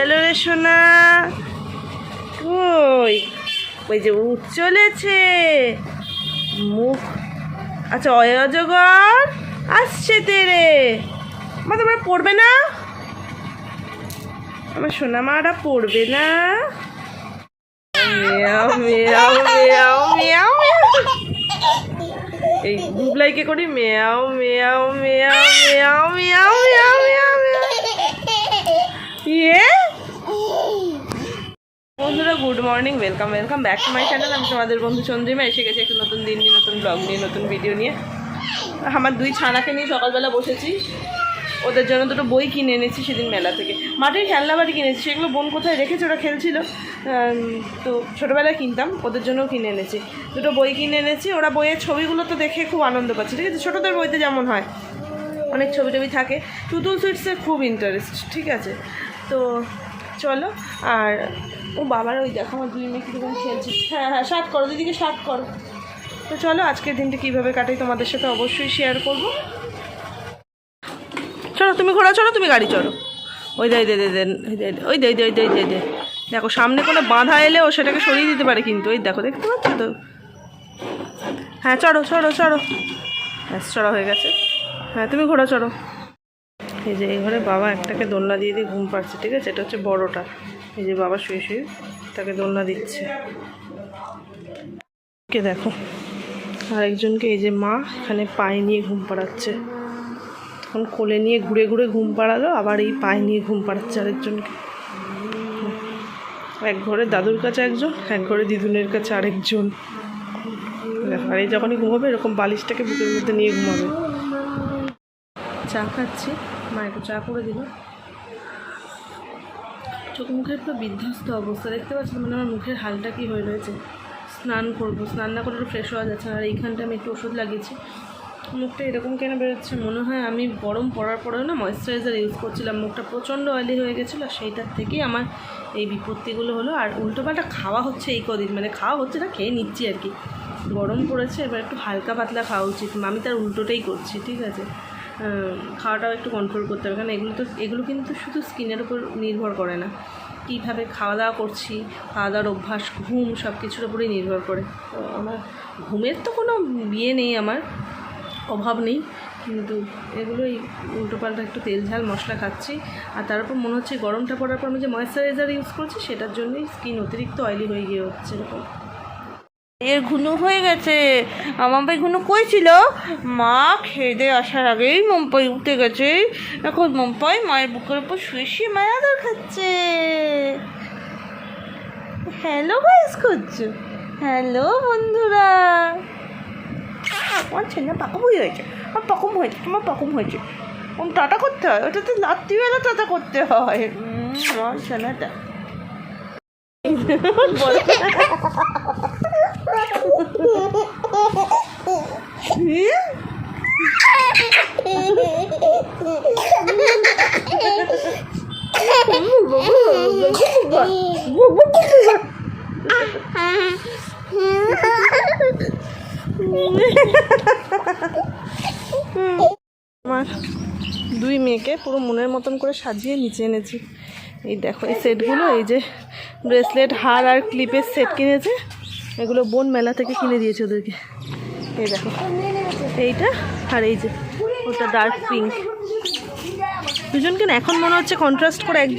Hello ওই যে উঠ চলেছে। মুখ আচ্ছা আসছে তেরে। মা, তোমরা পড়বে না? আমার সোনা মারা পড়বে না। এই গুবলাইকে করি মেয়াও মেয়াও মেয়াও মেয়াও মেয়াও মেয়াও ইয়ে বন্ধুরা good morning, welcome welcome back to my channel. আমি তোমাদের বন্ধু চন্দ্রিমা, এসে গেছি একটা নতুন দিন নিয়ে, নতুন ব্লগ নিয়ে, নতুন ভিডিও নিয়ে। আমার দুই ছানাকে নিয়ে সকালবেলা বসেছি। ওদের জন্য দুটো বই কিনে এনেছি সেদিন মেলা থেকে। মাটির খেলনা বাড়ি কিনেছি, সেগুলো বোন কোথায় রেখেছে ওরা খেলছিল। তো ছোটোবেলায় কিনতাম, ওদের জন্যও কিনে এনেছি। দুটো বই কিনে এনেছি, ওরা বইয়ের ছবিগুলো তো দেখে খুব আনন্দ পাচ্ছে। ঠিক আছে, ছোটোদের বইতে যেমন হয়, অনেক ছবি টবি থাকে। টুতুল সুইটসের খুব ইন্টারেস্ট ঠিক আছে। তো চলো, আর ও বাবার, ওই দেখো আমার দুই মেয়ে কীরকম খেলছে। হ্যাঁ হ্যাঁ শার্ট করো, দিদিকে শার্ট করো। তো চলো, আজকের দিনটা কীভাবে কাটাই তোমাদের সাথে অবশ্যই শেয়ার করব। চলো, তুমি ঘোড়া চলো তুমি গাড়ি চলো ওই দে দে দে দে, ওই দে ওই দে দে দেখো, সামনে কোনো বাঁধা এলে ও সেটাকে সরিয়ে দিতে পারে কিন্তু। ওই দেখো, দেখতে পাচ্ছ তো? হ্যাঁ চড়ো চড়ো চড়ো। ব্যাস, চড়া হয়ে গেছে। হ্যাঁ তুমি ঘোড়া চড়ো। এই যে, এই ঘরে বাবা একটাকে দোলনা দিয়ে দিয়ে ঘুম পাচ্ছে ঠিক আছে? এটা হচ্ছে বড়টা। এই যে বাবা শুয়ে শুয়ে তাকে দোলনা দিচ্ছে। কে দেখো, আরেকজনকে এই যে মা এখানে পায়ে নিয়ে ঘুম পাড়াচ্ছে। তখন কোলে নিয়ে ঘুরে ঘুরে ঘুম পাড়ালো, আবার এই পায়ে নিয়ে ঘুম পাড়াচ্ছে আরেকজনকে। এক ঘরে দাদুর কাছে একজন, এক ঘরে দিদুনের কাছে আরেকজন। আর এই যখনই ঘুমাবে এরকম বালিশটাকে বুকের মধ্যে নিয়ে ঘুমাবে। চা খাচ্ছি, মা একটু চা করে দিল। চোখ মুখের পুরো বিধ্বস্ত অবস্থা। দেখতে পাচ্ছি মানে আমার মুখের হালটা কি হয়ে রয়েছে। স্নান করব, স্নান না করে ফ্রেশ হওয়া যাচ্ছে আর এইখানটা আমি একটু ওষুধ লাগিয়েছি। মুখটা এরকম কেন বেরোচ্ছে? মনে হয় আমি গরম পড়ার পরেও না ময়েশ্চারাইজার ইউজ করছিলাম। মুখটা প্রচণ্ড অয়েলি হয়ে গেছিল আর সেইটার থেকেই আমার এই বিপত্তিগুলো হলো। আর উল্টোপাল্টা খাওয়া হচ্ছে এই কদিন। মানে খাওয়া হচ্ছে না, খেয়ে নিচ্ছি আর কি। গরম পড়েছে, এবার একটু হালকা পাতলা খাওয়া উচিত। আমি তার উল্টোটাই করছি, ঠিক আছে? খাওয়াটাও একটু কন্ট্রোল করতে হবে। কারণ এগুলো তো, এগুলো কিন্তু শুধু স্কিনের উপর নির্ভর করে না। কীভাবে খাওয়া দাওয়া করছি খাওয়া দাওয়ার অভ্যাস, ঘুম সব কিছুর উপরেই নির্ভর করে। তো আমার ঘুমের তো কোনো বিয়ে নেই আমার, অভাব নেই। কিন্তু এগুলোই উল্টোপাল্টা একটু তেল ঝাল মশলা খাচ্ছি। আর তার উপর মনে হচ্ছে গরমটা পড়ার পর আমি যে ময়েশ্চারাইজার ইউজ করছি, সেটার জন্যই স্কিন অতিরিক্ত অয়েলি হয়ে গিয়ে হচ্ছে এরকম। এর ঘুনু হয়ে গেছে। মাম্পাই ঘুনু কই ছিল? মা খেয়ে আসার আগেই মম্পাই উঠে গেছে। এখন মম্পাই মায়ের বুকের উপর শুয়ে শুয়ে মায়া আদর খাচ্ছে হ্যালো গাইস করছ হ্যালো বন্ধুরা। আমার ছেলে পাকমই হয়েছে আমার পাকম হয়েছে তোমার পাকম হয়েছে ওম টাটা করতে হয় ওটা তো রাত্রিবেলা টাটা করতে হয়। আমার ছেলেটা বলো আমার দুই মেয়েকে পুরো মনের মতন করে সাজিয়ে নিচে এনেছি। এই দেখো, এই সেটগুলো, এই যে ব্রেসলেট, হার আর ক্লিপের সেট কিনেছে, এগুলো বোন মেলা থেকে কিনে দিয়েছে ওদেরকে। এই দেখো, এইটা আর এই যে, ওটা ডার্ক পিঙ্ক দুজনকে না এখন মনে হচ্ছে কন্ট্রাস্ট করে এক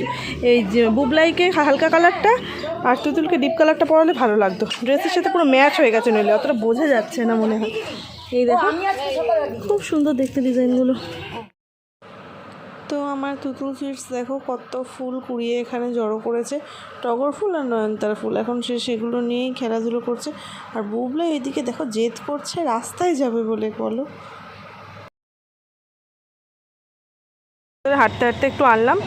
এই যে বুবলাইকে হালকা কালারটা আর তুতুলকে ডিপ কালারটা পরালে ভালো লাগতো। ড্রেসের সাথে পুরো ম্যাচ হয়ে গেছে নইলে, অতটা বোঝা যাচ্ছে না মনে হয়। এই দেখো, খুব সুন্দর দেখতে ডিজাইনগুলো তো আমার তুতুল সুইটস দেখো কত ফুল কুড়িয়ে এখানে জড়ো করেছে। টগর ফুল আর নয়নতারা ফুল, এখন সে সেগুলো নিয়েই খেলাধুলো করছে। আর বুবলা এদিকে দেখো জেদ করছে, রাস্তায় যাবে বলে বলো। হাঁটতে হাঁটতে একটু আনলাম।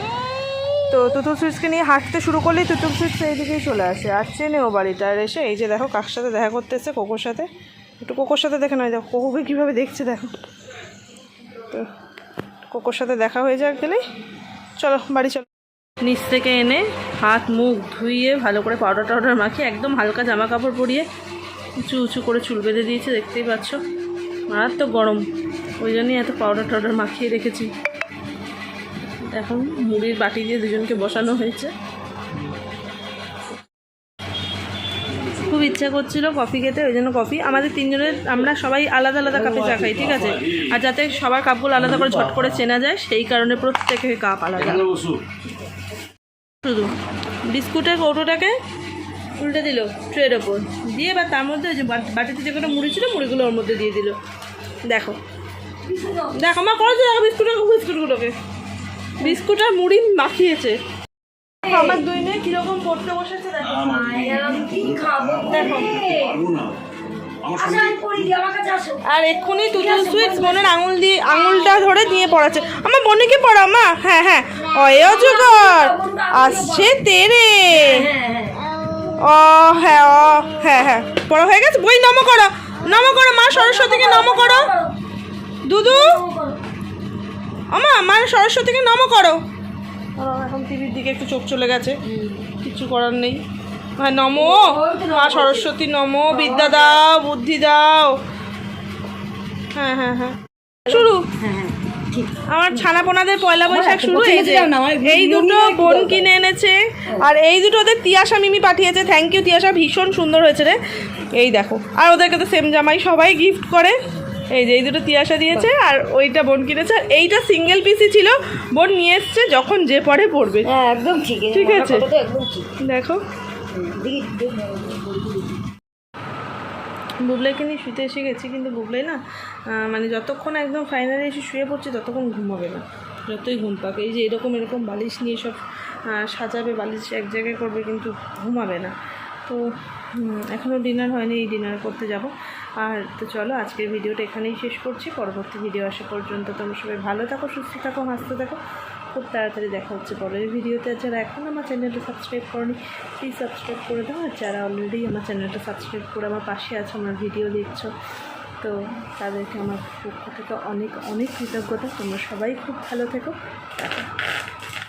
তো তুতুল সুইটসকে নিয়ে হাঁটতে শুরু করলেই তুতুল সুইটস এইদিকেই চলে আসে। আর চেনে ও বাড়িটা, আর এসে এই যে দেখো কার সাথে দেখা করতে এসে কোকোর সাথে। একটু কোকোর সাথে দেখে নয় দেখো, কোকোকে কীভাবে দেখছে দেখো। তো কোকোর সাথে দেখা হয়ে যাক গেলেই চলো, বাড়ি চলো। নিচ থেকে এনে হাত, মুখ ধুইয়ে ভালো করে পাউডার টাউডার মাখিয়ে একদম হালকা জামা কাপড় পরিয়ে উঁচু উঁচু করে চুল বেঁধে দিয়েছে, দেখতেই পাচ্ছ। তো গরম। ওই জন্যই এত পাউডার টাউডার মাখিয়ে রেখেছি। এখন মুড়ির বাটি দিয়ে দুজনকে বসানো হয়েছে। ইচ্ছা করছিল কফি খেতে ওই জন্য কফি। আমাদের তিনজনের আমরা সবাই আলাদা আলাদা কাপে চা খাই ঠিক আছে? আর যাতে সবার কাপগুলো আলাদা করে ঝট করে চেনা যায় সেই কারণে প্রত্যেকের কাপ আলাদা। শুধু। বিস্কুটের কৌটোটাকে উল্টে দিল ট্রের ওপর। দিয়ে বা তার মধ্যে যে বাটিতে যে কোনো মুড়ি ছিল মুড়িগুলো ওর মধ্যে দিয়ে দিল। দেখো। দেখো আমার করেছে দেখো বিস্কুটের বিস্কুটগুলোকে। বিস্কুট আর মুড়ি মাখিয়েছে। আমার দুই মেয়ে কীরকম পড়তে বসেছে দেখো। কি খাব? দেখো। আসো আমি পড়ি দি আমার কাছে আসো। আর এক্ষুনি সুইটস বোনের আঙুল দিয়ে আঙুলটা ধরে দিয়ে পড়াচ্ছে। আমার বোনকে পড়া মা। হ্যাঁ হ্যাঁ। আসছে তেরে। হ্যাঁ হ্যাঁ ও হ্যাঁ ও হ্যাঁ হ্যাঁ। পড়া হয়ে গেছে? বই নম করো। নম করো মা। সরস্বতীকে নম করো। দুদু? আমা মা সরস্বতীকে নম করো। এখন টিভির দিকে একটু চোখ চলে গেছে। কিছু করার নেই। হ্যাঁ নম। মা সরস্বতী নম। বিদ্যা দাও বুদ্ধি দাও। হ্যাঁ হ্যাঁ হ্যাঁ। শুরু। আমার ছানাপোনাদের পয়লা বৈশাখ শুরু পছন্দ এই দুটো বোন কিনে এনেছে। আর এই দুটো ওদের তিয়াশা মিমি পাঠিয়েছে। Thank you Tiyasha. ভীষণ সুন্দর হয়েছে রে। এই দেখো। আর ওদেরকে তো সেম জামাই সবাই গিফট করে। এই যে এই দুটো তিয়াশা দিয়েছে আর ওইটা বোন কিনেছে। আর এইটা সিঙ্গেল পিসি ছিল। বোন নিয়ে এসছে যখন যে পরে পড়বে হ্যাঁ একদম ঠিক। ঠিক আছে। দেখি। বুবলাইকে নিয়ে শুতে এসে গেছি কিন্তু বুবলাই না মানে যতক্ষণ একদম ফাইনালি এসে শুয়ে পড়ছে ততক্ষণ ঘুমাবে না। যতই ঘুম পাবে এই যে এরকম এরকম বালিশ নিয়ে সব সাজাবে বালিশ এক জায়গায় করবে কিন্তু ঘুমাবে না। তো এখনও ডিনার হয়নি এই ডিনার করতে যাব। আর তো চলো, আজকের ভিডিওটা এখানেই শেষ করছি। পরবর্তী ভিডিও আসা পর্যন্ত তোমরা সবাই ভালো থাকো, সুস্থ থাকো হাসতে থাকো। খুব তাড়াতাড়ি দেখা হচ্ছে পরের ভিডিওতে। যারা এখন আমার চ্যানেলটা সাবস্ক্রাইব করনি প্লিজ সাবস্ক্রাইব করে দাও। আর যারা অলরেডি আমার চ্যানেলটা সাবস্ক্রাইব করে আমার পাশে আছে, আমার ভিডিও দেখছ, তো তাদেরকে আমার পক্ষ থেকে অনেক অনেক কৃতজ্ঞতা। তোমরা সবাই খুব ভালো থেকো। টাটা।